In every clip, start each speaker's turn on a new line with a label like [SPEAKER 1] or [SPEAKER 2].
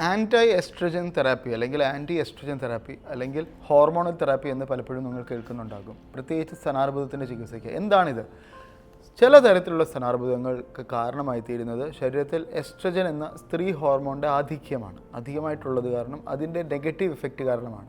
[SPEAKER 1] ആന്റൈ oestrogen therapy അല്ലെങ്കിൽ anti oestrogen therapy അല്ലെങ്കിൽ hormonal therapy എന്ന് പലപ്പോഴും നിങ്ങൾ കേൾക്കുന്നുണ്ടാകും. പ്രത്യേകിച്ച് സ്ഥാനാർബുദത്തിന്റെ ചികിത്സയ്ക്ക്. എന്താണിത്? ചില തരത്തിലുള്ള സ്ഥാനാർബുദങ്ങൾക്ക് കാരണമായി തീരുന്നത് ശരീരത്തിൽ എസ്ട്രജൻ എന്ന സ്ത്രീ ഹോർമോണിന്റെ ആധിക്യമാണ്. അധികമായിട്ടുള്ളത് കാരണം അതിന്റെ നെഗറ്റീവ് ഇഫക്റ്റ് കാരണമാണ്.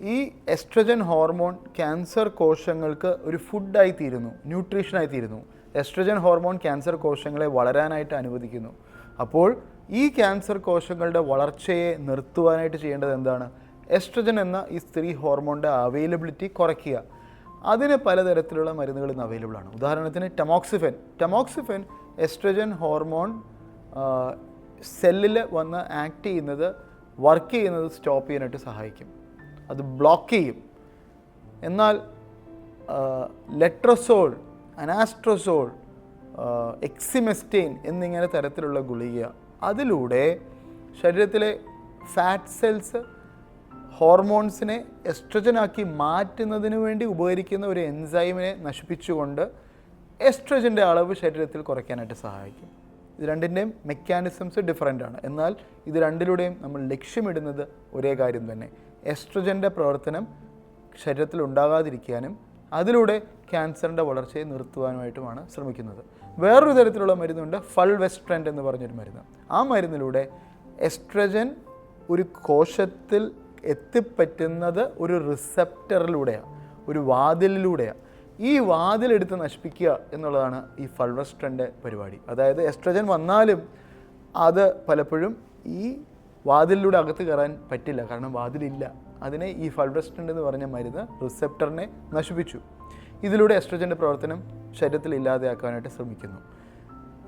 [SPEAKER 1] ഈ എസ്ട്രജൻ ഹോർമോൺ ക്യാൻസർ കോശങ്ങൾക്ക് ഒരു ഫുഡായി തീരുന്നു ന്യൂട്രീഷനായി തീരുന്നു. എസ്ട്രജൻ ഹോർമോൺ ക്യാൻസർ കോശങ്ങളെ വളരാനായിട്ട് അനുവദിക്കുന്നു. അപ്പോൾ ഈ ക്യാൻസർ കോശങ്ങളുടെ വളർച്ചയെ നിർത്തുവാനായിട്ട് ചെയ്യേണ്ടത് എന്താണ്? എസ്ട്രജൻ എന്ന ഈ സ്ത്രീ ഹോർമോണിന്റെ അവൈലബിലിറ്റി കുറയ്ക്കുക. അതിന് പലതരത്തിലുള്ള മരുന്നുകൾ ഇന്ന് അവൈലബിൾ ആണ്. ഉദാഹരണത്തിന് ടമോക്സിഫെൻ. ടമോക്സിഫെൻ എസ്ട്രജൻ ഹോർമോൺ സെല്ലിൽ വന്ന് ആക്ട് ചെയ്യുന്നത് വർക്ക് ചെയ്യുന്നത് സ്റ്റോപ്പ് ചെയ്യാനായിട്ട് സഹായിക്കും. അത് ബ്ലോക്ക് ചെയ്യും. എന്നാൽ ലെട്രസോൾ അനാസ്ട്രസോൾ എക്സിമെസ്റ്റെയിൻ എന്നിങ്ങനെ തരത്തിലുള്ള ഗുളിക അതിലൂടെ ശരീരത്തിലെ ഫാറ്റ് സെൽസ് ഹോർമോൺസിനെ എസ്ട്രജനാക്കി മാറ്റുന്നതിന് വേണ്ടി ഉപകരിക്കുന്ന ഒരു എൻസൈമിനെ നശിപ്പിച്ചുകൊണ്ട് എസ്ട്രജന്റെ അളവ് ശരീരത്തിൽ കുറയ്ക്കാനായിട്ട് സഹായിക്കും. ഇത് രണ്ടിന്റെയും മെക്കാനിസംസ് ഡിഫറെന്റ് ആണ്. എന്നാൽ ഇത് രണ്ടിലൂടെയും നമ്മൾ ലക്ഷ്യമിടുന്നത് ഒരേ കാര്യം തന്നെ. എസ്ട്രജന്റെ പ്രവർത്തനം ശരീരത്തിൽ ഉണ്ടാകാതിരിക്കാനും അതിലൂടെ ക്യാൻസറിന്റെ വളർച്ചയെ നിർത്തുവാനുമായിട്ടുമാണ് ശ്രമിക്കുന്നത്. വേറൊരു തരത്തിലുള്ള മരുന്നുണ്ട് ഫൾവെസ്ട്രന്റ് എന്ന് പറഞ്ഞൊരു മരുന്ന്. ആ മരുന്നിലൂടെ എസ്ട്രജൻ ഒരു കോശത്തിൽ എത്തിപ്പറ്റുന്നത് ഒരു റിസപ്റ്ററിലൂടെയാണ് ഒരു വാതിലിലൂടെയാണ് ഈ വാതിലെടുത്ത് നശിപ്പിക്കുക എന്നുള്ളതാണ് ഈ ഫൾവെസ്ട്രന്റെ പരിപാടി. അതായത് എസ്ട്രജൻ വന്നാലും അത് പലപ്പോഴും ഈ വാതിലിലൂടെ അകത്ത് കയറാൻ പറ്റില്ല കാരണം വാതിലില്ല. അതിനെ ഈ ഫൾബ്രസ്റ്റന്റ് എന്ന് പറഞ്ഞ മരുന്ന് റിസെപ്റ്ററിനെ നശിപ്പിച്ചു. ഇതിലൂടെ എസ്ട്രജന്റെ പ്രവർത്തനം ശരീരത്തിൽ ഇല്ലാതെയാക്കാനായിട്ട് ശ്രമിക്കുന്നു.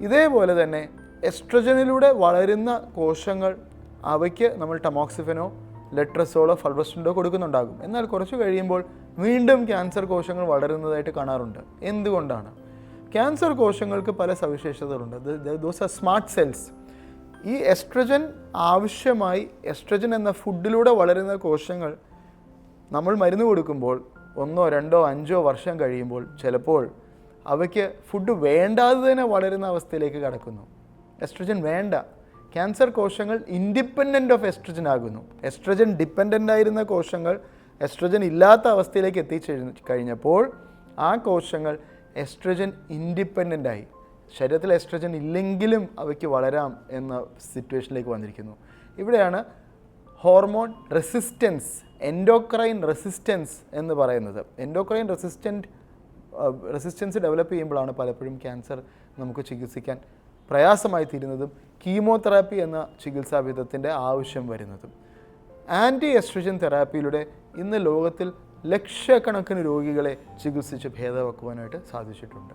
[SPEAKER 1] ഇതേപോലെ തന്നെ എസ്ട്രജനിലൂടെ വളരുന്ന കോശങ്ങൾ അവയ്ക്ക് നമ്മൾ ടമോക്സിഫനോ ലെട്രസോളോ ഫൾബ്രസ്റ്റന്റോ കൊടുക്കുന്നുണ്ടാകും. എന്നാൽ കുറച്ച് കഴിയുമ്പോൾ വീണ്ടും ക്യാൻസർ കോശങ്ങൾ വളരുന്നതായിട്ട് കാണാറുണ്ട്. എന്തുകൊണ്ടാണ്? ക്യാൻസർ കോശങ്ങൾക്ക് പല സവിശേഷതകളുണ്ട്. ദോസ് ആർ സ്മാർട്ട് സെൽസ് ഈ എസ്ട്രജൻ ആവശ്യമായി എസ്ട്രജൻ എന്ന ഫുഡിലൂടെ വളരുന്ന കോശങ്ങൾ നമ്മൾ മരുന്ന് കൊടുക്കുമ്പോൾ ഒന്നോ രണ്ടോ അഞ്ചോ വർഷം കഴിയുമ്പോൾ ചിലപ്പോൾ അവയ്ക്ക് ഫുഡ് വേണ്ടാതെ തന്നെ വളരുന്ന അവസ്ഥയിലേക്ക് കടക്കുന്നു. എസ്ട്രജൻ വേണ്ട. ക്യാൻസർ കോശങ്ങൾ ഇൻഡിപെൻഡന്റ് ഓഫ് എസ്ട്രജൻ ആകുന്നു. എസ്ട്രജൻ ഡിപ്പെൻഡന്റ് ആയിരുന്ന കോശങ്ങൾ എസ്ട്രജൻ ഇല്ലാത്ത അവസ്ഥയിലേക്ക് എത്തിച്ചു കഴിഞ്ഞപ്പോൾ ആ കോശങ്ങൾ എസ്ട്രജൻ ഇൻഡിപെൻഡന്റ് ആയി. ശരീരത്തിൽ എസ്ട്രജൻ ഇല്ലെങ്കിലും അവയ്ക്ക് വളരാം എന്ന സിറ്റുവേഷനിലേക്ക് വന്നിരിക്കുന്നു. ഇവിടെയാണ് ഹോർമോൺ റെസിസ്റ്റൻസ് എൻഡോക്രൈൻ റെസിസ്റ്റൻസ് എന്ന് പറയുന്നത്. എൻഡോക്രൈൻ റെസിസ്റ്റന്റ് റെസിസ്റ്റൻസ് ഡെവലപ്പ് ചെയ്യുമ്പോഴാണ് പലപ്പോഴും ക്യാൻസർ നമുക്ക് ചികിത്സിക്കാൻ പ്രയാസമായി തീരുന്നതും കീമോതെറാപ്പി എന്ന ചികിത്സാവിധത്തിന്റെ ആവശ്യം വരുന്നതും. ആന്റി എസ്ട്രജൻ തെറാപ്പിയിലൂടെ ഇന്ന് ലോകത്തിൽ ലക്ഷക്കണക്കിന് രോഗികളെ ചികിത്സിച്ച് ഭേദമാക്കുവാനായിട്ട് സാധിച്ചിട്ടുണ്ട്.